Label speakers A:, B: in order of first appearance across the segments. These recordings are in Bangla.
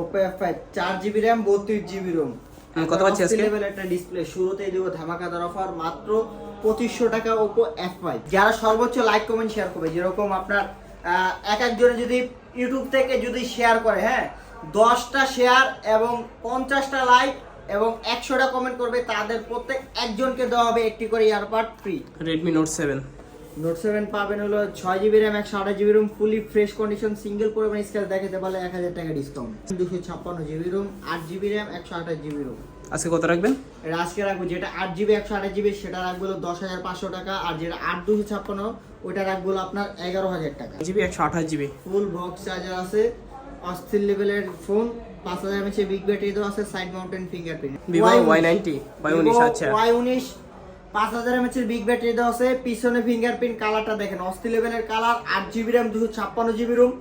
A: ওপো এফ ফাইভ চার জিবি র্যাম বত্রিশ জিবি রোম
B: কত পাচ্ছি আজকে?
A: লেভেল একটা ডিসপ্লে শুরুতেই দেবো ধামাকাদার অফার মাত্র পঁচিশশো টাকা ওপো এফ ফাইভ যারা সর্বোচ্চ লাইক কমেন্ট শেয়ার করবে যেরকম আপনার এক একজনে যদি ইউটিউব থেকে যদি শেয়ার করে হ্যাঁ দশটা শেয়ার এবং পঞ্চাশটা লাইক এবং একশোটা কমেন্ট করবে তাদের প্রত্যেক একজনকে দেওয়া হবে একটি করে earpod free
B: Redmi note seven
A: note seven পাবেন হলো ছয় জিবি র্যাম একশো আঠাশ GB ROM fully fresh condition single পরিমাণ স্কেল দেখাতে পারলে এক হাজার টাকা ডিসকাউন্ট দুশো ছাপ্পান্ন জিবি রুম আট জিবি র্যাম একশো আঠাশ জিবি রুম
B: আজকে কত রাখবেন?
A: আজকে রাখব যেটা আট জিবি একশো আঠাশ জিবি সেটা রাখব দশ হাজার পাঁচশো টাকা আর যেটা আট দুশো ছাপ্পান্ন ওইটা রাখব আপনার এগারো হাজার টাকা।
B: জিবি একশো আঠাশ জিবি
A: ফুল বক্স চার্জার আছে অস্থির লেভেলের ফোন পাঁচ হাজার এমএচের বিগ ব্যাটারি দেওয়া আছে side mountain fingerprint
B: Vivo Y ninety Y উনিশ আচ্ছা
A: ওয়াই উনিশ পাঁচ হাজার বিগ ব্যাটারি দেওয়া আছে। পিছনে ফিঙ্গারপ্রিন্ট কালারটা দেখেন কালার আট জিবি র্যাম দুশো ছাপ্পান্ন জিবি রুম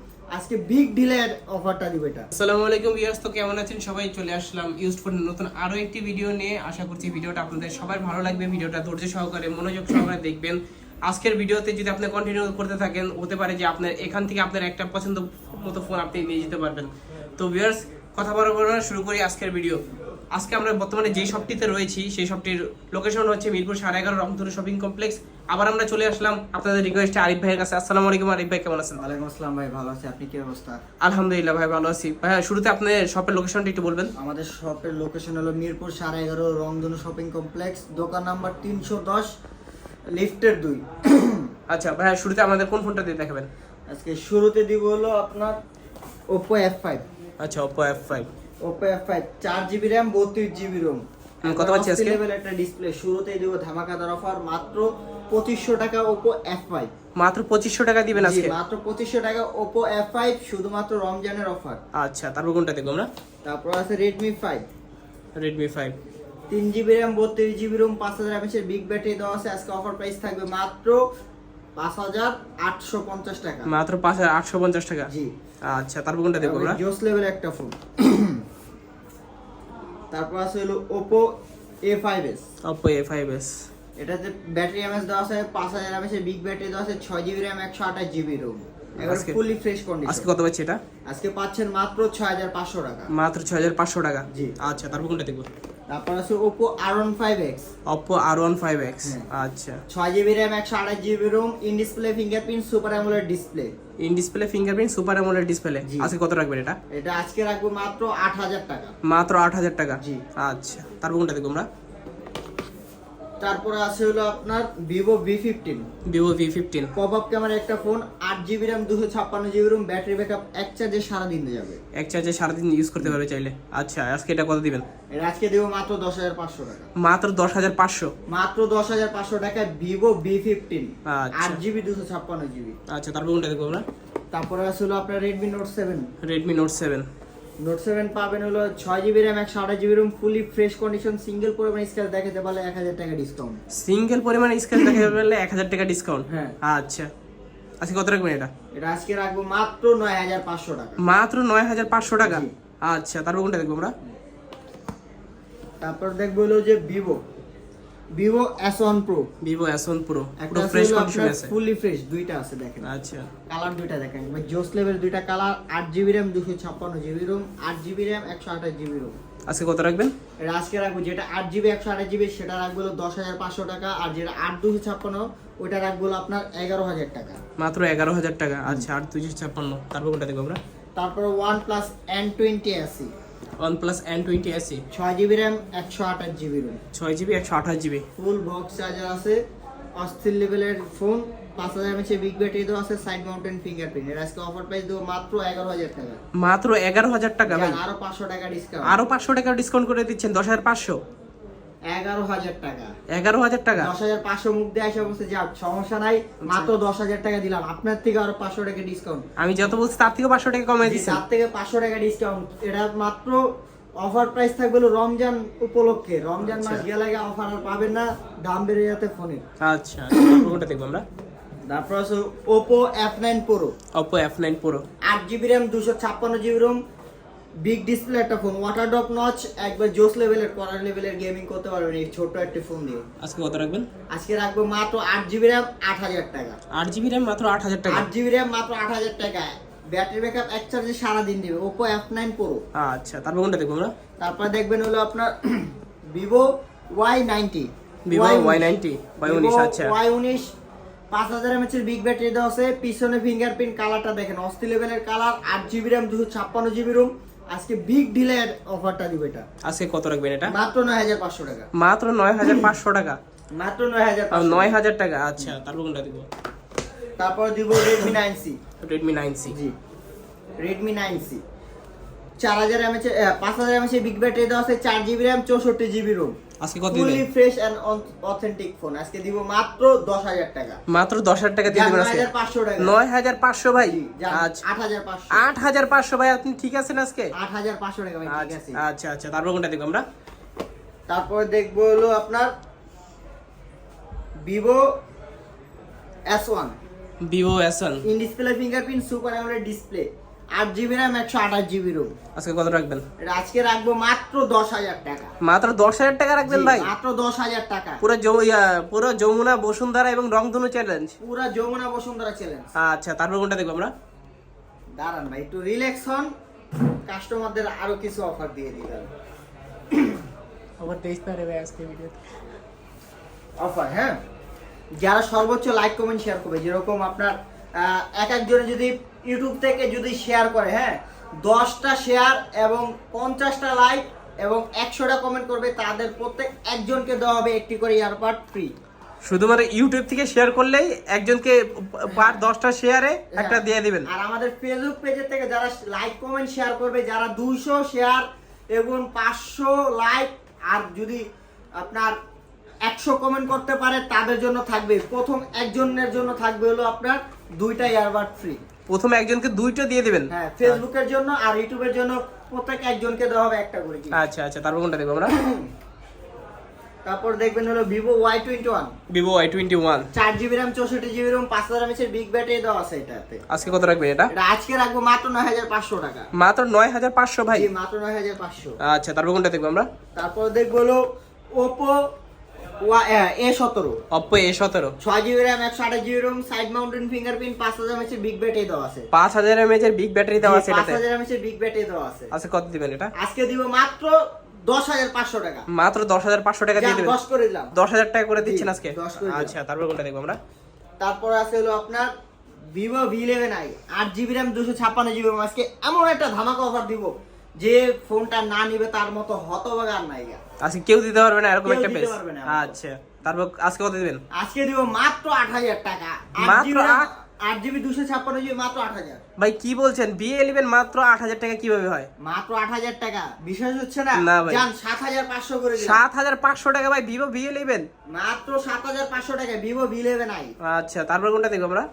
B: ভিডিওটা সহকারে, মনোযোগ সহকারে দেখবেন। আজকের ভিডিওতে যদি আপনি কন্টিনিউ করতে থাকেন, হতে পারে যে আপনার এখান থেকে আপনার একটা পছন্দ মতো ফোন আপনি নিয়ে যেতে পারবেন। তো ভিউয়ার্স কথা বলা শুরু করি আজকের ভিডিও আজকে আমরা বর্তমানে যেই শপটিতে রয়েছি সেই শপটির লোকেশন হচ্ছে মিরপুর সাড়ে এগারো রংধনু শপিং কমপ্লেক্স আবার আমরা চলে আসলাম আপনাদের রিকোয়েস্টে আরিফ ভাইয়ের কাছে। আসসালামু আলাইকুম আরিফ ভাই কেমন আছেন?
A: ওয়ালাইকুম আসসালাম ভাই ভালো আছি। আপনি কি অবস্থা?
B: আলহামদুলিল্লাহ ভাই ভালো আছি। ভাইয়া শুরুতে আপনার শপের লোকেশনটা একটু বলবেন।
A: আমাদের শপের লোকেশন হলো মিরপুর সাড়ে এগারো রংধনু শপিং কমপ্লেক্স দোকান নাম্বার তিনশো দশ লিফটের দুই।
B: আচ্ছা ভাইয়া শুরুতে আমাদের কোন ফোনটা দিয়ে দেখাবেন?
A: আজকে শুরুতে দিব হলো আপনার ওপো এফ ফাইভ
B: আচ্ছা Oppo F five
A: Oppo F five চার জিবি র্যাম বত্রিশ জিবি রোম
B: হুম, কত পাচ্ছি আজকে?
A: লেভেল একটা ডিসপ্লে শুরুতেই দেবো ধামাকাদার অফার মাত্র পঁচিশশো টাকা ওপো এফ ফাইভ
B: মাত্র পঁচিশশো টাকা দিবেন আজকে?
A: মাত্র পঁচিশশো টাকা ওপো এফ ফাইভ শুধুমাত্র রমজানের অফার
B: আচ্ছা তারপর কোনটা দেখব আমরা?
A: তারপর আছে রেডমি ফাইভ
B: রেডমি ফাইভ
A: তিন জিবি র্যাম বত্রিশ জিবি রুম পাঁচ হাজার এমএচের বিগ ব্যাটারি দেওয়া আছে। আজকে অফার প্রাইস থাকবে মাত্র পাঁচ হাজার আটশো পঞ্চাশ টাকা।
B: মাত্র পাঁচ হাজার আটশো পঞ্চাশ টাকা?
A: জি।
B: আচ্ছা তারপর কোনটা দেখব আমরা
A: জোস লেভেল একটা ফোন তারপর আছে হলো Oppo A five S
B: Oppo A five S
A: এটাতে ব্যাটারি এমএস দেওয়া আছে পাঁচ হাজার এমএচের বিগ ব্যাটারি দেওয়া আছে ছয় জিবি র্যাম একশো আঠাশ জিবি রুম
B: আজকে-
A: ফুলি ফ্রেশ
B: আজকে
A: কন্ডিশন
B: কত পাচ্ছি এটা?
A: আজকে পাচ্ছেন মাত্র ছয় হাজার পাঁচশো টাকা।
B: মাত্র ছয় হাজার পাঁচশো টাকা?
A: জি।
B: আচ্ছা তারপর কোনটা দেখব
A: তারপর আছে Oppo R one five X
B: Oppo R one five X. আচ্ছা।
A: ছয় জিবি র্যাম একশো আঠাশ GB ROM in display fingerprint super AMOLED display
B: in display fingerprint super AMOLED display. আজকে কত রাখবেন এটা?
A: এটা আজকে রাখব মাত্র আট হাজার টাকা।
B: মাত্র আট হাজার টাকা।
A: জি।
B: আচ্ছা। তারপর কোনটা দেখব আমরা
A: তারপরে আছে হলো আপনার Vivo V fifteen
B: Vivo V fifteen
A: pop up camera একটা ফোন আট জিবি র্যাম দুশো ছাপ্পান্ন জিবি রুম ব্যাটারি ব্যাকআপ এক চার্জে সারাদিন যাবে।
B: এক চার্জে সারাদিন ইউজ করতে পারবে চাইলে। আচ্ছা আজকে এটা কত দিবেন?
A: আজকে দেবো মাত্র দশ হাজার পাঁচশো টাকা।
B: মাত্র দশ হাজার পাঁচশো?
A: মাত্র দশ হাজার পাঁচশো টাকায় ভিভো ভি ফিফটিন
B: আচ্ছা।
A: আট জিবি দুশো ছাপ্পান্ন জিবি
B: আচ্ছা তারপর কোনটা দেখব আমরা?
A: তারপরে আছে হলো আপনার Redmi note seven
B: Redmi note seven
A: note seven পাবেন হলো ছয় জিবি র্যাম একশো আঠাশ GB ROM fully fresh condition single পরিমাণ স্কেল দেখাতে পারলে এক হাজার টাকা ডিসকাউন্ট
B: সিঙ্গেল পরিমাণ স্কেল দেখাতে পারলে এক হাজার টাকা ডিসকাউন্ট
A: হ্যাঁ।
B: আচ্ছা। আজকে কত রাখবেন এটা?
A: এটা আজকে রাখব মাত্র নয় হাজার পাঁচশো টাকা।
B: মাত্র নয় হাজার পাঁচশো টাকা। আচ্ছা তারপর কোনটা দেখব আমরা?
A: তারপর দেখব হলো যে Vivo Vivo S one pro
B: Vivo S one pro
A: একটা
B: ফ্রেশ কন্ডিশন আছে?
A: ফুলি ফ্রেশ দুইটা আছে দেখেন।
B: আচ্ছা।
A: কালার দুইটা দেখেন। জোস লেভেল দুইটা কালার আট জিবি র্যাম দুশো ছাপ্পান্ন জিবি রুম আট জিবি র্যাম একশো আঠাশ জিবি রুম
B: আজকে কত রাখবেন?
A: এটা আজকে রাখব যেটা আট জিবি একশো আঠাশ জিবি সেটা রাখব হলো দশ হাজার পাঁচশো টাকা আর যেটা আট দুশো ছাপ্পান্ন ওইটা রাখব হলো আপনার এগারো হাজার টাকা।
B: মাত্র এগারো হাজার টাকা। আচ্ছা আট দুইশো ছাপ্পান্ন। তারপর কোনটা দেখব আমরা?
A: তারপরে one plus N
B: N twenty SE
A: ছয় জিবি র্যাম একশো আঠাশ জিবি রুম
B: ছয় জিবি একশো আঠাশ জিবি
A: ফুল বক্স চার্জার আছে অস্থির লেভেলের ফোন পাঁচ হাজার এমএচে বিগ ব্যাটারি দেওয়া আছে সাইড মাউন্টেন ফিঙ্গারপ্রিন্ট এর আজকে অফার প্রাইস দেবো মাত্র এগারো হাজার টাকা।
B: মাত্র এগারো হাজার টাকা ভাই।
A: আর আরও পাঁচশো টাকা ডিসকাউন্ট
B: আরও পাঁচশো টাকা ডিসকাউন্ট করে দিচ্ছেন দশ হাজার পাঁচশো।
A: এগারো হাজার টাকা।
B: এগারো হাজার টাকা?
A: দশ হাজার পাঁচশো মুখ দিয়ে আসে বলছে যা সমস্যা নাই। মাত্র দশ হাজার টাকা দিলাম। আপনার থেকে আরও পাঁচশো টাকা ডিসকাউন্ট
B: আমি যত বলছি তার থেকে পাঁচশো টাকা কমাই দিচ্ছেন
A: তার থেকে পাঁচশো টাকা ডিসকাউন্ট এটা মাত্র অফার প্রাইস থাকবে রমজান উপলক্ষে। রমজান মাস
B: আচ্ছা।
A: গেলে অফার আর পাবেন না। দাম বেড়ে যাতে ফোনের
B: আচ্ছা তারপর কোনটা দেখব আমরা?
A: তারপর আছে Oppo F nine pro
B: Oppo F nine pro
A: আট জিবি র্যাম দুশো ছাপ্পান্ন জিবি রোম বিগ ডিসপ্লে একটা ফোন ওয়াটার ড্রপ নচ একবার জোস লেভেলের করার লেভেলের গেমিং করতে পারবেন এই ছোট্ট একটি ফোন দিয়ে।
B: আজকে কত রাখবেন?
A: আজকে রাখব মাত্র আট জিবি র্যাম আট হাজার টাকা।
B: আট জিবি র্যাম মাত্র আট হাজার টাকা?
A: আট জিবি র্যাম মাত্র আট হাজার টাকা। ব্যাটারি ব্যাকআপ এক চার্জে সারাদিন দেবে ওপো এফ নাইন প্রো
B: আচ্ছা তারপর কোনটা দেখব আমরা?
A: তারপর দেখবেন হলো আপনার Vivo Y ninety
B: Vivo Y90, Y19 আচ্ছা।
A: ওয়াই উনিশ পাঁচ হাজার এমএচ এর বিগ ব্যাটারি দেওয়া আছে পিছনে ফিঙ্গারপ্রিন্ট কালারটা দেখেন অস্থি লেভেলের কালার আট জিবি র্যাম দুশো ছাপ্পান্ন জিবি রুম আজকে বিগ ডিলের অফারটা দিব এটা।
B: আজকে কত রাখবেন এটা?
A: মাত্র নয় হাজার পাঁচশো টাকা।
B: মাত্র নয় হাজার পাঁচশো টাকা?
A: মাত্র নয় হাজার
B: নয় হাজার টাকা আচ্ছা তারপর কোনটা দিব?
A: তারপর দিব Redmi nine C
B: Redmi nine C
A: জি। রেডমি নাইন সি চার হাজার এমএচ পাঁচ হাজার এমএচ বিগ ব্যাটারি দেওয়া আছে চার জিবি র্যাম চৌষট্টি জিবি রুম
B: আজকে কত দিবেন
A: ফ্রেশ অ্যান্ড অথেন্টিক ফোন আজকে দিব মাত্র দশ হাজার টাকা।
B: মাত্র দশ হাজার টাকা দিয়ে দেবেন আজকে?
A: হাজার পাঁচশো টাকা।
B: নয় হাজার পাঁচশো ভাই?
A: জি, যান,
B: আচ্ছা
A: আট হাজার পাঁচশো।
B: আট হাজার পাঁচশো ভাই আপনি ঠিক আছেন আজকে?
A: আট হাজার পাঁচশো টাকা ভাই ঠিক আছে।
B: আচ্ছা আচ্ছা আচ্ছা তারপর কোনটা দেখব আমরা?
A: তারপর দেখব হলো আপনার Vivo S one
B: Vivo S one
A: in display fingerprint super AMOLED display আট জিবি র্যাম একশো আঠাশ জিবি রুম
B: আজকে কত রাখবেন?
A: এটা আজকে রাখব মাত্র দশ হাজার টাকা।
B: মাত্র দশ হাজার টাকা রাখবেন ভাই?
A: মাত্র দশ হাজার টাকা।
B: পুরো পুরো যমুনা বসুন্ধরা এবং রংধনু চ্যালেঞ্জ
A: পুরা যমুনা বসুন্ধরা চ্যালেঞ্জ
B: আচ্ছা তারপর কোনটা দেখব আমরা?
A: দাঁড়ান ভাই একটু রিল্যাক্স হন। কাস্টমারদের আরও কিছু অফার দিয়ে দিলাম
B: আবার তেইশ তারিখে আজকে ভিডিও
A: অফার হ্যাঁ? যারা সর্বোচ্চ লাইক কমেন্ট শেয়ার করবে যেরকম আপনার এক একজনে যদি ইউটিউব থেকে যদি শেয়ার করে হ্যাঁ? দশটা শেয়ার এবং পঞ্চাশটা লাইক এবং একশোটা কমেন্ট করবে তাদের প্রত্যেক একজনকে দেওয়া হবে একটি করে ইয়ারপাড ফ্রি
B: শুধুমাত্র ইউটিউব থেকে শেয়ার করলেই একজনকে পার দশটা শেয়ারে একটা
A: হ্যাঁ।
B: দিয়ে দিবেন।
A: আর আমাদের ফেসবুক পেজের থেকে যারা লাইক কমেন্ট শেয়ার করবে যারা দুইশো শেয়ার এবং পাঁচশো লাইক আর যদি আপনার একশো কমেন্ট করতে পারে তাদের জন্য থাকবে। প্রথম একজনের জন্য থাকবে হলো আপনার দুইটা ইয়ারবাড ফ্রি
B: প্রথমে একজনকে দুইটা দিয়ে দিবেন?
A: হ্যাঁ ফেসবুকের জন্য আর ইউটিউবের জন্য প্রত্যেক একজনকে দেওয়া হবে একটা করে কি
B: আচ্ছা আচ্ছা তারপর কোনটা দেখব আমরা?
A: তারপর দেখবেন হলো Vivo Y twenty one
B: Vivo Y twenty one
A: চার জিবি র্যাম চৌষট্টি জিবি রুম পাঁচ হাজার এমএচের বিগ ব্যাটারি দেওয়া আছে এটাতে।
B: আজকে কত রাখবেন এটা?
A: এটা আজকে রাখব মাত্র নয় হাজার পাঁচশো টাকা।
B: মাত্র নয় হাজার পাঁচশো ভাই?
A: জি মাত্র নয় হাজার পাঁচশো।
B: আচ্ছা তারপর কোনটা দেখব আমরা?
A: তারপর দেখব হলো ওপো এ সতেরো।
B: অপ্পো এ সতেরো।
A: ছয় জিবি র্যাম একশো আঠাশ GB ROM side mountain fingerprint পাঁচ হাজার এমএচের বিগ ব্যাটারি দেওয়া আছে।
B: পাঁচ হাজার এমএচ বিগ ব্যাটারি দেওয়া আছে
A: পাঁচ হাজার এমএচের বিগ ব্যাটারি দেওয়া আছে।
B: আজকে কত দিবেন এটা?
A: আজকে দিব মাত্র দশ হাজার পাঁচশো টাকা।
B: মাত্র দশ হাজার পাঁচশো টাকা দিয়ে দেবেন।
A: দশ করে দিলাম।
B: দশ হাজার টাকা করে দিচ্ছেন আজকে। আচ্ছা তারপর কোনটা দেখব আমরা?
A: তারপর আছে হলো আপনার ভিভো ভি ইলেভেন আই আট জিবি র্যাম দুশো ছাপ্পান্ন জিবি আজকে এমন একটা ধামাকা অফার দিব। যে ফোনটা না নিবে তার মতো হতভাগা নাই
B: আজকে কেউ দিতে পারবে না এরকম একটা পেজ আচ্ছা তারপর আজকে কত দিবেন?
A: আজকে দিব মাত্র আট হাজার টাকা।
B: মাত্র
A: জিবি র্যাম,
B: আট?
A: আট জিবি মাত্র আট হাজার।
B: ভাই কি বলছেন? বি ইলেভেন মাত্র আট হাজার টাকা কীভাবে হয়?
A: মাত্র আট হাজার টাকা। বিশ্বাস হচ্ছে না?
B: না ভাই।
A: যান সাত হাজার পাঁচশো করে দিলাম।
B: সাত হাজার পাঁচশো টাকা ভাই ভিভো বি ইলেভেন
A: মাত্র সাত হাজার পাঁচশো টাকা ভিভো ভি ইলেভেন আই
B: আচ্ছা তারপর কোনটা দেখব আমরা?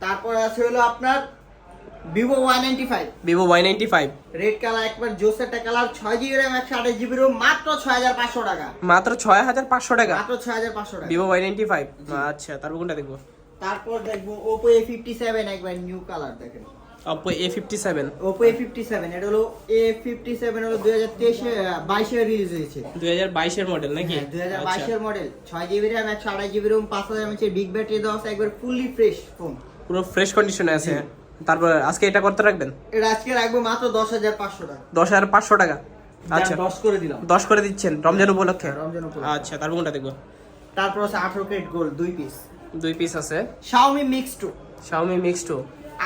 A: তারপর আছে হলো আপনার Vivo Y ninety five
B: Vivo Y ninety five
A: red colour একবার জোস একটা কালার ছয় জিবি র্যাম একশো আঠাশ জিবি রুম মাত্র ছয় হাজার পাঁচশো টাকা।
B: মাত্র ছয় হাজার পাঁচশো টাকা?
A: মাত্র ছয় হাজার পাঁচশো টাকা।
B: ভিভো ওয়াই নাইনটি ফাইভ আচ্ছা তারপর কোনটা দেখব?
A: তারপর দেখব ওপো এ ফিফটি সেভেন একবার নিউ কালার দেখেন।
B: Oppo A fifty seven
A: Oppo A fifty seven এটা হলো এ ফিফটি সেভেন হলো দুই হাজার তেইশে বাইশে রিলিজ হয়েছে।
B: দুই হাজার বাইশের মডেল নাকি?
A: হ্যাঁ দুই হাজার
B: আচ্ছা।
A: বাইশের মডেল ছয় জিবি র্যাম একশো আঠাশ জিবি রুম পাঁচ হাজার এমএচের বিগ ব্যাটারি দেওয়া আছে একবার ফুললি ফ্রেশ ফোন
B: পুরো ফ্রেশ কন্ডিশনে আছে। তারপর আজকে এটা করতে রাখবেন?
A: এটা আজকে রাখব মাত্র দশ হাজার পাঁচশো টাকা।
B: দশ হাজার পাঁচশো টাকা। আচ্ছা।
A: দশ করে দিলাম।
B: দশ করে দিচ্ছেন রমজান উপলক্ষে?
A: রমজান উপলক্ষে।
B: আচ্ছা তারপর কোনটা দেখব?
A: তারপর আছে আঠারো ক্যারেট গোল্ড দুই পিস
B: দুই পিস আছে।
A: Xiaomi mix two
B: Xiaomi mix two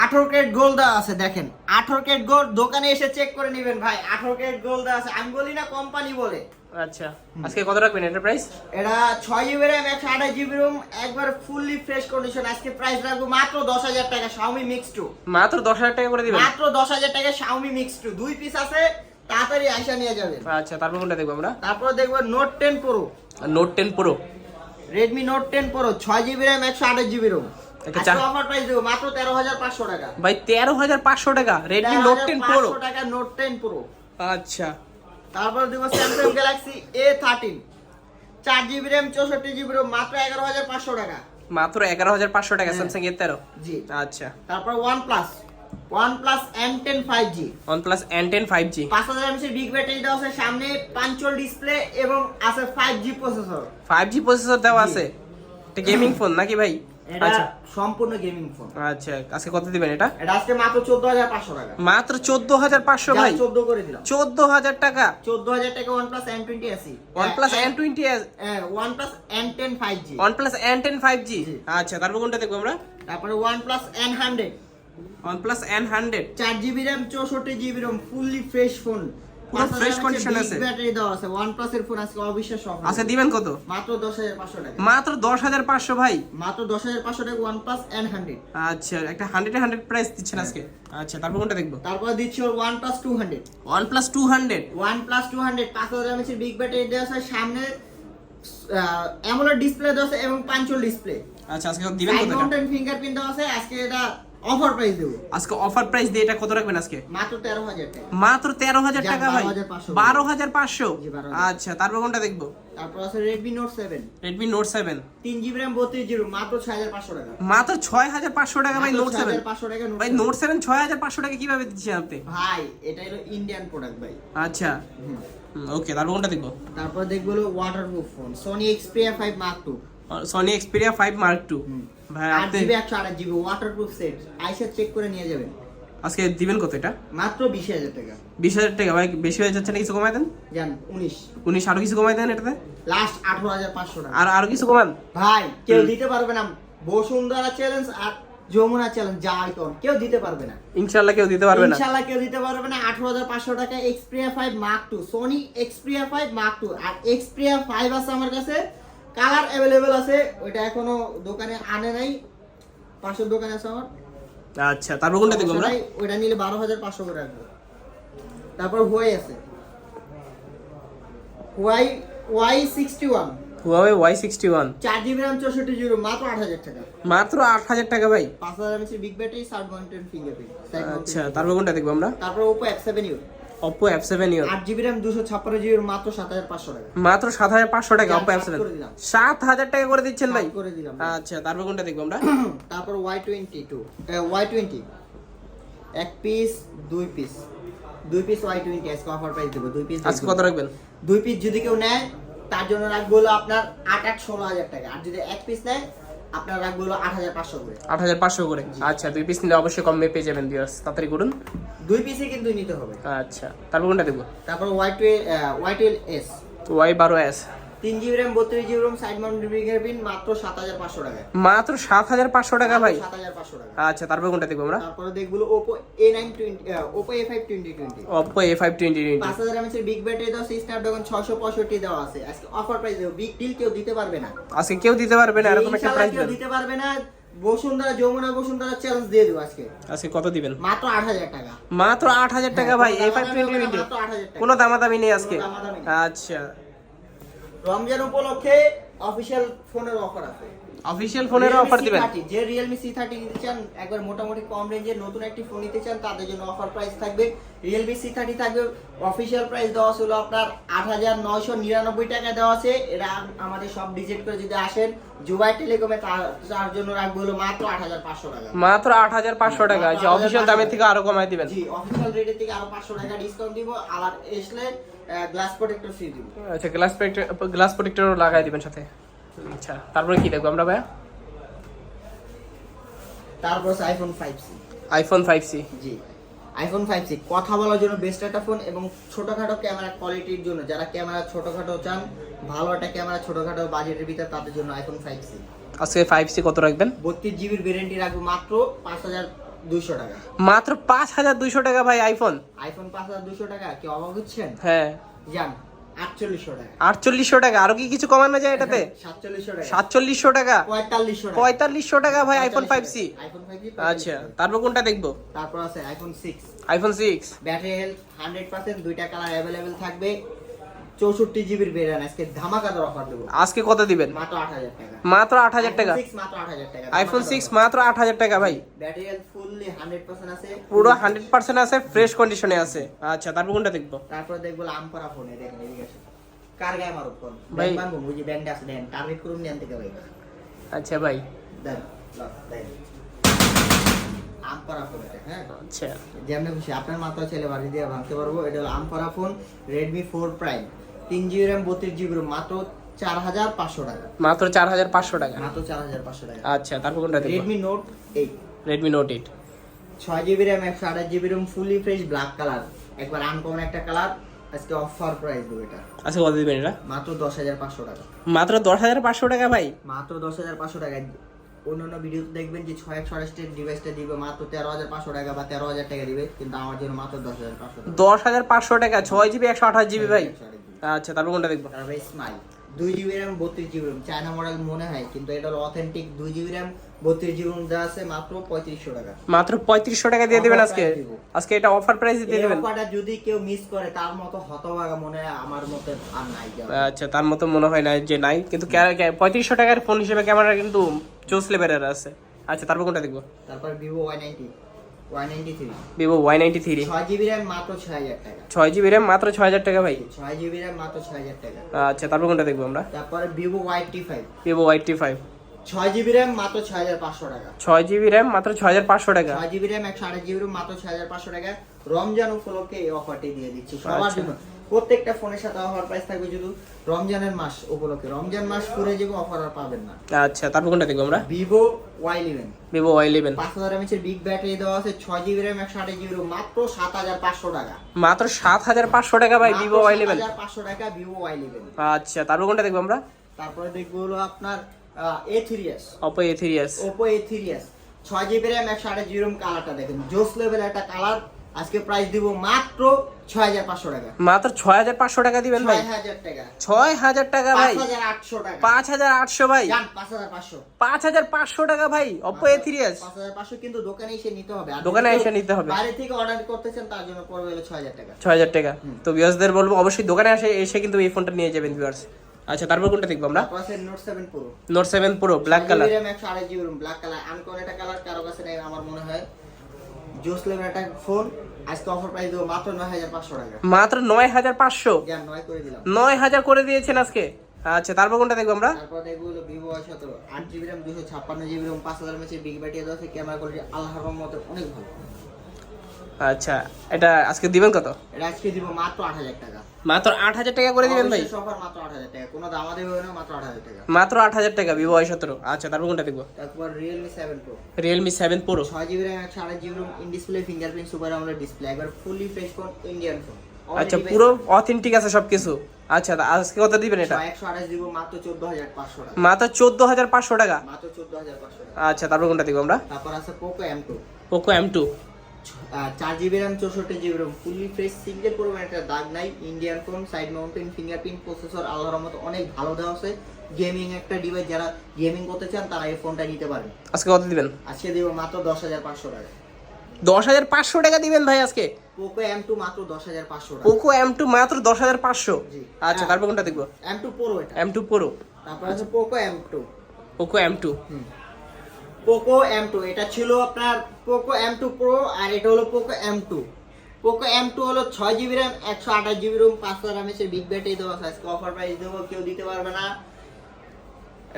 A: আঠারো ক্যারেট গোল্ড দেওয়া আছে দেখেন। আঠারো ক্যারেট গোল্ড দোকানে এসে চেক করে নেবেন ভাই। আঠারো ক্যারেট গোল্ড দেওয়া আছে। আমি বলি না কোম্পানি বলে।
B: আচ্ছা। আজকে কত রাখবেন এটার প্রাইস
A: এটা ছয় জিবি র্যাম একশো আঠাশ জিবি রুম একবার ফুললি ফ্রেশ কন্ডিশন আজকে প্রাইস রাখব মাত্র দশ হাজার টাকা শাওমি মিক্স টু
B: মাত্র দশ হাজার টাকা করে দিবেন?
A: মাত্র দশ হাজার টাকা শাওমি মিক্স টু দুই পিস আছে তাড়াতাড়ি আইসা নিয়ে যাবেন।
B: আচ্ছা তারপর কোনটা দেখব আমরা?
A: তারপর দেখব note ten pro
B: note ten pro
A: Redmi note ten pro ছয় জিবি র্যাম একশো আঠাশ জিবি রুম মাত্র তেরো হাজার পাঁচশো টাকা।
B: ভাই তেরো হাজার পাঁচশো টাকা। রেডমি নোট টেন প্রো
A: টাকা নোট টেন প্রো
B: আচ্ছা।
A: তারপর দেবো স্যামসাং গ্যালাক্সি এ থার্টিন চার জিবি র্যাম চৌষট্টি জিবি রুম মাত্র এগারো হাজার পাঁচশো টাকা।
B: মাত্র এগারো হাজার পাঁচশো টাকা। স্যামসাং এর তেরো।
A: জি।
B: আচ্ছা।
A: তারপর one plus one plus N ten five G
B: one plus N ten five G
A: পাঁচ হাজার এমসির বিগ ব্যাটারি দেওয়া আছে সামনে পাঞ্চল ডিসপ্লে এবং আছে five G processor
B: five G processor দেওয়া আছে? এটা গেমিং ফোন নাকি ভাই?
A: এটা
B: আচ্ছা।
A: সম্পূর্ণ গেমিং ফোন
B: আচ্ছা আজকে কত দিবেন এটা?
A: এটা আজকে মাত্র চোদ্দ হাজার পাঁচশো টাকা।
B: মাত্র চোদ্দ হাজার পাঁচশো ভাই।
A: চোদ্দ করে দিলাম।
B: চোদ্দ হাজার টাকা।
A: চোদ্দ হাজার টাকা one plus ten five
B: one plus N ten five G
A: জি।
B: আচ্ছা তারপর কোনটা দেখব আমরা?
A: তারপরে one plus N hundred
B: one plus N hundred
A: চার জিবি র্যাম চৌষট্টি GB RAM fully fresh phone
B: পুরো fresh condition আছে।
A: ব্যাটারি দেওয়া আছে ওয়ানের ফোন আজকে অবিশ্বাস offer।
B: আচ্ছা দিবেন কত?
A: মাত্র দশ হাজার পাঁচশো টাকা।
B: মাত্র ভাই।
A: মাত্র দশ হাজার পাঁচশো টাকা ওয়ান প্লাস এন হান্ড্রেড
B: আচ্ছা একটা হান্ড্রেড হান্ড্রেড প্রাইস দিচ্ছেন আজকে। আচ্ছা তারপর কোনটা দেখব?
A: তারপরে দিচ্ছি one plus two hundred
B: one plus two hundred
A: one plus two hundred পাঁচ হাজার এমএচের বিগ ব্যাটারি দেওয়া আছে সামনে অ্যামোলেড ডিসপ্লে দেওয়া আছে এবং পাঞ্চল ডিসপ্লে
B: আচ্ছা আজকে দিবেন কত
A: ফিঙ্গারপ্রিন্ট দেওয়া আছে আজকে এটা অফার প্রাইস দেবো।
B: আজকে অফার প্রাইস দিয়ে এটা কত রাখবেন আজকে?
A: মাত্র তেরো হাজার টাকা।
B: মাত্র তেরো হাজার
A: যাক,
B: টাকা ভাই।
A: 12,500
B: বারো হাজার পাঁচশো? আচ্ছা তারপর কোনটা দেখব?
A: তারপর আছে জিবি র্যাম বত্রিশ মাত্র ছয় হাজার পাঁচশো টাকা।
B: মাত্র ছয় হাজার পাঁচশো টাকা ভাই নোট সেভেন
A: পাঁচশো টাকা
B: ভাই টাকা কীভাবে দিচ্ছেন আপনি?
A: ভাই এটা হলো ইন্ডিয়ান প্রোডাক্ট ভাই।
B: আচ্ছা। ওকে তারপর কোনটা দেখব?
A: তারপর দেখব হলো waterproof phone Sony Xperia five mark two
B: Sony Xperia five mark two ভাই আপনি
A: জিবি একশো আট জিবি ওয়াটারপ্রুফ সেট আইসা চেক করে নিয়ে যাবেন।
B: আজকে দিবেন কত এটা?
A: মাত্র বিশ হাজার টাকা।
B: বিশ হাজার টাকা ভাই বেশি হয়ে যাচ্ছে না কিছু কমাই দেন?
A: জান উনিশ।
B: উনিশ আরও কিছু কমাই দেন এটাতে?
A: লাস্ট আঠারো হাজার পাঁচশো টাকা।
B: আর আরও কিছু কমান?
A: ভাই কেউ দিতে পারবে না। বসুন্ধরা চ্যালেঞ্জ আর যমুনা চ্যালেঞ্জ যা আইকন কেউ দিতে পারবে না।
B: ইনশাল্লাহ কেউ দিতে পারবে না।
A: কেউ দিতে পারবে না। আঠারো হাজার পাঁচশো টাকা Xperia five mark two Sony Xperia five mark two আর এক্সপ্রিয়া ফাইভ আছে আমার কাছে কালার অ্যাভেলেবেল আছে ওইটা এখনও দোকানে আনে নাই। পাঁচশোর দোকানে আছে আমার।
B: আচ্ছা তারপর কোনটা দেখব আমরা?
A: ওইটা নিলে বারো হাজার পাঁচশো করে রাখব তারপর হুয়াই আছে। Y Y sixty one
B: Huawei Y sixty one
A: চার জিবি র্যাম চৌষট্টি জিরো মাত্র আট হাজার টাকা।
B: মাত্র আট হাজার টাকা ভাই।
A: পাঁচ হাজার এমএসের বিগ ব্যাটারি সার্ভ মাউন্টেন ফিঙ্গারপ্রিন্ট
B: আচ্ছা তারপর কোনটা দেখব আমরা?
A: তারপর Oppo F seven U
B: F seven your
A: আট জিবি র্যাম দুশো ছাপ্পান্ন জিবি মাত্র সাত হাজার পাঁচশো টাকা।
B: মাত্র সাত হাজার পাঁচশো টাকা সেভেন সাত হাজার টাকা করে দিচ্ছেন ভাই?
A: করে দিলাম।
B: আচ্ছা তারপর কোনটা দেখব আমরা?
A: তারপর Y twenty two Y twenty এক পিস দুই পিস দুই পিস ওয়াই টোয়েন্টি আজকে অফার প্রাইস দেবো। দুই পিস
B: আজকে কত রাখবেন?
A: দুই পিস যদি কেউ নেয় তার জন্য রাখব হলো আপনার আট আট ষোলো হাজার টাকা। আর যদি এক পিস নেয় আপনার রাখব হলো আট হাজার পাঁচশো করে।
B: আট হাজার পাঁচশো করে? আচ্ছা দুই পিস নিলে অবশ্যই কমে পেয়ে যাবেন দিওস তাড়াতাড়ি করুন।
A: দুই পিসে কিন্তু নিতে হবে।
B: আচ্ছা তারপর কোনটা দেখব
A: তারপর Y twelve Y twelve S
B: Y বারো এস
A: তিন জিবি র্যাম বত্রিশ GB RAM side mount fingerprint মাত্র সাত হাজার পাঁচশো টাকা।
B: মাত্র সাত হাজার পাঁচশো টাকা ভাই?
A: সাত হাজার পাঁচশো টাকা।
B: আচ্ছা তারপর কোনটা দেখব আমরা?
A: তারপরে দেখব Oppo A nine twenty Oppo A five twenty twenty
B: Oppo A five twenty twenty
A: পাঁচ হাজার বিগ ব্যাটারি স্ন্যাপড্রাগন ছশো পঁয়ষট্টি দেওয়া আছে। আজকে অফার প্রাইস দেবো। বিগ ডিল কেউ দিতে পারবে না।
B: আজকে কেউ দিতে পারবে না এরকম একটা প্রাইস
A: দিতে পারবে না বসুন্ধরা যমুনা বসুন্ধরা চ্যালেঞ্জ দিয়ে দেবো আজকে।
B: আজকে কত দিবেন?
A: মাত্র আট হাজার টাকা।
B: মাত্র আট হাজার টাকা ভাই এ ফাইভ টোয়েন্টি কোনো দামাদামি নেই আজকে। আচ্ছা।
A: রমজান উপলক্ষে অফিসিয়াল ফোনের অফার আছে।
B: অফিসিয়াল ফোনের অফার দিবেন?
A: যে সি থার্টি নিতে চান একবার মোটামুটি কম রেঞ্জের নতুন একটি ফোন নিতে চান তাদের জন্য অফার প্রাইস থাকবে। সি থার্টি থাকবে অফিসিয়াল প্রাইস দেওয়া ছিল আপনার আট হাজার নয়শো নিরানব্বই টাকা দেওয়া আছে। এটা আমাদের সব ডিজিট করে যদি আসেন জুবাই টেলিকমে তার জন্য রাখব হলো মাত্র আট হাজার পাঁচশো টাকা।
B: মাত্র আট হাজার পাঁচশো টাকা যে অফিসিয়াল দামের থেকে আরও কমাই দিবেন।
A: জি অফিসিয়াল রেটের থেকে আরও পাঁচশো টাকা ডিসকাউন্ট দিব। আর এসলে গ্লাস প্রোটেক্টর ফ্রি দিব।
B: আচ্ছা গ্লাস প্রোটেক্টর গ্লাস প্রোটেক্টরও লাগাই দিবেন সাথে। আচ্ছা তারপরে কি দেখব আমরা ভাইয়া?
A: তারপর iPhone five C
B: iPhone five C
A: জি আইফোন ফাইভ সি কথা বলার জন্য বেস্ট একটা ফোন এবং ছোটখাটো ক্যামেরা কোয়ালিটির জন্য যারা ক্যামেরা ছোটখাটো চান ভালো একটা ক্যামেরা ছোটখাটো বাজেটের ভিতরে তাদের জন্য আইফোন ফাইভ সি
B: আজকে ফাইভ সি কত রাখবেন?
A: বত্রিশ জিবির ভ্যারেন্টি রাখব মাত্র পাঁচ হাজার হাজার দুইশো টাকা।
B: মাত্র পাঁচ হাজার দুইশো টাকা ভাই আইফোন
A: আইফোন পাঁচ হাজার দুইশো টাকা কি অবাক হচ্ছেন?
B: হ্যাঁ।
A: আটচল্লিশশো টাকা।
B: আটচল্লিশশো টাকা আরও কি কিছু কমানো যায় এটাতে?
A: সাতচল্লিশশো টাকা।
B: সাতচল্লিশশো টাকা।
A: পঁয়তাল্লিশশো টাকা।
B: ভাই আইফোন আচ্ছা তারপর কোনটা দেখব?
A: তারপর আছে আইফোন ব্যাটারি হেলথ দুইটা কালার থাকবে। চৌষট্টি জিবির ভেরিয়েন্ট আজকে ধামাকাদার অফার দেবো।
B: আজকে কত দিবেন?
A: মাত্র আট হাজার টাকা।
B: মাত্র আট হাজার টাকা?
A: মাত্র আট হাজার টাকা।
B: আইফোন সিক্স মাত্র আট হাজার টাকা ভাই।
A: ব্যাটারি ফুললি হান্ড্রেড পার্সেন্ট আছে।
B: পুরো হান্ড্রেড পার্সেন্ট আছে ফ্রেশ কন্ডিশনে আছে। আচ্ছা তারপর কোনটা দেখব?
A: তারপর দেখব আমপারা ফোনে দেখেন এদিকে। কার গায়ে মারুক ফোন
B: ভাই।
A: বানবো ব্যান্ড আছে দেন টার্গেট করুন নেন থেকে ভাই।
B: আচ্ছা ভাই।
A: দেন দেন। আমপারা ফোন হ্যাঁ?
B: আচ্ছা।
A: যেমন খুশি। আপনার মাথা ছেলে বাড়ি দিয়ে ভাঙতে পারব। এটা হলো আমপারা ফোন রেডমি ফোর প্রাইম তিন জিবি র্যাম বত্রিশ জিবি মাত্র চার হাজার পাঁচশো টাকা।
B: মাত্র চার হাজার পাঁচশো টাকা?
A: মাত্র চার হাজার পাঁচশো টাকা।
B: আচ্ছা তারপর কোনটা
A: Redmi note eight
B: Redmi note eight
A: ছয় জিবি র্যাম একশো আঠাশ GB RAM fully fresh black colour একবার আনকমন একটা কালার আজকে অফার প্রাইস দেবো এটা।
B: আচ্ছা কত দিবেন এটা?
A: মাত্র দশ হাজার পাঁচশো টাকা।
B: মাত্র দশ হাজার পাঁচশো টাকা ভাই?
A: মাত্র দশ হাজার পাঁচশো টাকা। অন্যান্য ভিডিওতে দেখবেন যে ছয় একশো আঠাশটির ডিভাইসটা দিবে মাত্র তেরো হাজার পাঁচশো টাকা বা তেরো হাজার টাকা দিবে কিন্তু আমার জন্য মাত্র দশ হাজার পাঁচশো টাকা।
B: দশ হাজার পাঁচশো টাকা ছয় জিবি একশো আঠাশ জিবি ভাই? আচ্ছা তারপর কোনটা দেখব?
A: তারপরে স্মাইল দুই জিবি র্যাম বত্রিশ জিবি র্যাম চায়না মডেল মনে হয় কিন্তু এটা হলো অথেন্টিক দুই জিবি র্যাম বত্রিশ জিবি র্যাম যা আছে মাত্র পঁয়ত্রিশশো টাকা।
B: মাত্র পঁয়ত্রিশশো টাকা দিয়ে দিবেন আজকে? আজকে এটা অফার প্রাইস দিয়ে দিবেন?
A: অফারটা যদি কেউ মিস করে তার মতো হতভাগা মনে হয় আমার মতো আর নাই।
B: আচ্ছা তার মতো মনে হয় না যে নাই কিন্তু পঁয়ত্রিশশো টাকার ফোন হিসেবে ক্যামেরা কিন্তু চোস লেভেলের আছে। আচ্ছা তারপর কোনটা দেখব?
A: তারপর Vivo Y ninety
B: Vivo Y ninety three.
A: ছয় জিবি র্যাম মাত্র ছয় হাজার টাকা।
B: ছয় জিবি র্যাম মাত্র ছয় হাজার টাকা ভাই।
A: ছয় জিবি র্যাম মাত্র ছয় হাজার টাকা।
B: আচ্ছা তারপর কোনটা দেখব আমরা?
A: তারপরে Vivo Y T five.
B: Vivo Y T five.
A: ছয় জিবি র্যাম মাত্র ছয় হাজার পাঁচশো টাকা।
B: ছয় জিবি র্যাম মাত্র ছয় হাজার পাঁচশো টাকা।
A: ছয় জিবি র্যাম একশো আঠাশ জিবি মাত্র ছয় হাজার পাঁচশো টাকা। রমজান উপলক্ষে এই অফারটি দিয়ে দিচ্ছি। সবার। জন্য। প্রত্যেকটা ফোনের সাথে অফার প্রাইস থাকবে শুধু রমজানের মাস উপলক্ষে। রমজান মাস পুরে যাবে অফার আর পাবেন না।
B: আচ্ছা তারপর কোনটা দেখব আমরা?
A: Vivo Y eleven
B: Vivo Y eleven
A: পাঁচ হাজার এমএচের বিগ ব্যাটারি দেওয়া আছে ছয় জিবি র্যাম একশো আঠাশ জিবি মাত্র সাত হাজার পাঁচশো টাকা।
B: মাত্র সাত হাজার পাঁচশো টাকা ভাই ভিভো ওয়াই ইলেভেন
A: পাঁচশো টাকা ভিভো ওয়াই ইলেভেন
B: আচ্ছা তারপর কোনটা দেখব আমরা?
A: তারপরে দেখব হলো আপনার A three S
B: Oppo A three S
A: Oppo A three S ছয় জিবি র্যাম একশো আঠাশ জিবি কালারটা দেখেন। জোস লেভেল একটা কালার আজকে প্রাইস দিব মাত্র ছয় হাজার পাঁচশো টাকা।
B: মাত্র ছয় হাজার পাঁচশো টাকা দিবেন ভাই?
A: টাকা।
B: ভাই?
A: টাকা।
B: ভাই? টাকা ভাই? এস
A: কিন্তু দোকানে এসে নিতে হবে।
B: দোকানে এসে নিতে হবে।
A: বাইরে থেকে অর্ডার করতেছেন তার জন্য পড়বে হলো ছয় হাজার টাকা।
B: ছয় হাজার টাকা তো ভিউয়ার্সদের বলব অবশ্যই দোকানে আসে এসে কিন্তু এই ফোনটা নিয়ে যাবেন ভিউয়ার্স আচ্ছা তারপর কোনটা দেখব আমরা?
A: Note seven pro
B: note pro black colour
A: GB black colour uncommon colour কারও কাছে নেই আমার মনে হয়। জোস লেভেল একটা ফোন আজকে অফার প্রাইস দেবো মাত্র নয় হাজার পাঁচশো টাকা।
B: মাত্র নয় হাজার পাঁচশো?
A: নয় করে দিলাম।
B: নয় হাজার করে দিয়েছেন আজকে? আচ্ছা তারপর কোনটা দেখব আমরা?
A: তারপর দেখব হলো ভিভো ওয়াই সতেরো আট জিবি র্যাম দুশো ছাপ্পান্ন জিবি র্যাম পাঁচ হাজার ম্যাচে বিগ ব্যাটারি দেওয়া আছে ক্যামেরা কোয়ালিটি আল্লাহর রহমতে অনেক ভালো।
B: আচ্ছা এটা আজকে দিবেন কত?
A: এটা আজকে দিব মাত্র আট হাজার টাকা।
B: মাত্র আট হাজার টাকা করে দিবেন ভাই?
A: মাত্র আট হাজার টাকা। কোনো হবে না মাত্র আট হাজার টাকা।
B: মাত্র আট হাজার টাকা ভিভো ওয়াই সতেরো। আচ্ছা তারপর কোনটা দেখব?
A: তারপর সেভেন প্রো ছয় জিবি র্যাম একশো আঠাশ GB RAM in display fingerprint super আমলের ডিসপ্লে একবার fully fresh phone Indian phone
B: আচ্ছা পুরো অথেন্টিক আছে সবকিছু। আচ্ছা আজকে কত দিবেন এটা?
A: একশো আঠাশ দিব মাত্র চোদ্দ হাজার পাঁচশো টাকা।
B: মাত্র চোদ্দ হাজার পাঁচশো টাকা?
A: মাত্র চোদ্দ হাজার পাঁচশো টাকা।
B: আচ্ছা তারপর কোনটা দেখব আমরা?
A: তারপর আছে টু
B: পোকো এম টু
A: চার জিবি র্যাম চৌষট্টি GB RAM fully fresh single পরিমাণ একটা দাগ নাই। Indian phone side mounted fingerprint processor আল্লাহর মতো অনেক ভালো দেওয়া আছে। গেমিং একটা ডিভাইস যারা গেমিং করতে চান তারা এই ফোনটা নিতে পারেন।
B: আজকে কত দিবেন?
A: আজকে দিব মাত্র দশ হাজার পাঁচশো টাকা।
B: দশ হাজার পাঁচশো টাকা দিবেন ভাই আজকে?
A: পোকো এম টু মাত্র দশ হাজার পাঁচশো
B: পোকো এম টু মাত্র দশ হাজার পাঁচশো? আচ্ছা তারপর কোনটা দেখব?
A: এম টু প্রো এটা।
B: এম টু প্রো
A: তারপর আছে Poco M two
B: Poco M two
A: Poco M two এটা ছিল আপনার পোকো এম টু প্রো আর এটা হলো Poco M two Poco M two হলো ছয় জিবি র্যাম একশো আঠাশ জিবি রুম পাঁচ হাজার এমএসের বিগ ব্যাটারি দেওয়া আজকে অফার প্রাইস দেবো কেউ দিতে পারবে না।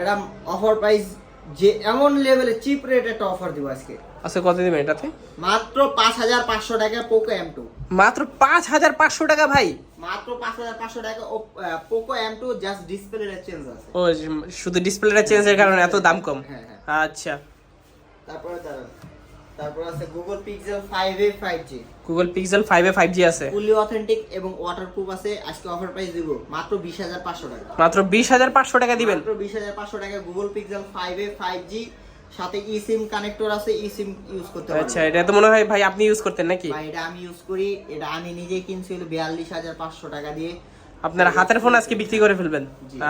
A: এটা অফার প্রাইস যে এমন লেভেলে চিপ রেট একটা অফার দিব আজকে।
B: আজকে কত দিবেন এটাতে?
A: মাত্র পাঁচ হাজার পাঁচশো টাকা পোকো এম টু
B: মাত্র পাঁচ হাজার পাঁচশো টাকা ভাই?
A: মাত্র পাঁচ হাজার পাঁচশো টাকা Poco M two just display change আছে।
B: ও শুধু ডিসপ্লেটা চেঞ্জের কারণে এত দাম কম?
A: হ্যাঁ হ্যাঁ।
B: আচ্ছা।
A: তারপরে দাঁড়ান। তারপর আছে Google Pixel five A five G
B: Google Pixel ফাইভে ফাইভ জি আছে।
A: ফুলি অথেন্টিক এবং ওয়াটারপ্রুফ আছে। আজকে অফার প্রাইস দিব মাত্র বিশ হাজার পাঁচশো টাকা।
B: মাত্র টাকা দিবেন।
A: মাত্র Google Pixel five A five G সাথে ই সিম কানেক্টর আছে ই সিম ইউজ করতে
B: আচ্ছা এটা তো মনে হয় ভাই আপনি ইউজ করতেন নাকি?
A: এটা আমি ইউজ করি এটা আমি বিয়াল্লিশ হাজার পাঁচশো টাকা দিয়ে।
B: আপনার হাতের ফোন আজকে বিক্রি করে ফেলবেন?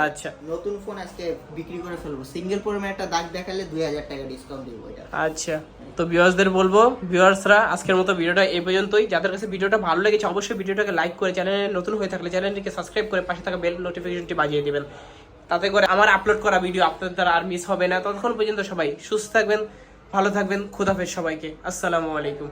B: আচ্ছা।
A: নতুন ফোন আজকে বিক্রি করে ফেলব। সিঙ্গেল পরিমাণ একটা দাগ দেখালে দুই হাজার টাকা ডিসকাউন্ট দিব এটা।
B: আচ্ছা। তো ভিউয়ার্সদের বলব ভিউয়ার্সরা আজকের মতো ভিডিওটা এই পর্যন্তই। যাদের কাছে ভিডিওটা ভালো লেগেছে অবশ্যই ভিডিওটাকে লাইক করে চ্যানেলে নতুন হয়ে থাকলে চ্যানেলটিকে সাবস্ক্রাইব করে পাশে থাকা বেল নোটিফিকেশনটি বাজিয়ে দিবেন। তাতে করে আমার আপলোড করা ভিডিও আপনাদের দ্বারা আর মিস হবে না। ততক্ষণ পর্যন্ত সবাই সুস্থ থাকবেন ভালো থাকবেন খুদাফেজ সবাইকে। আসসালামু আলাইকুম।